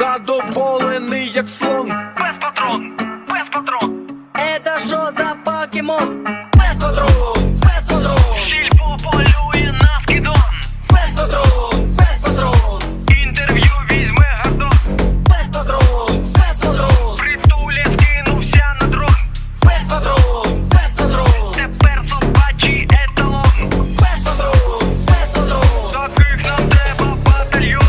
задоволений, як слон. Без патрон, без патрон. Е, Это шо за покемон?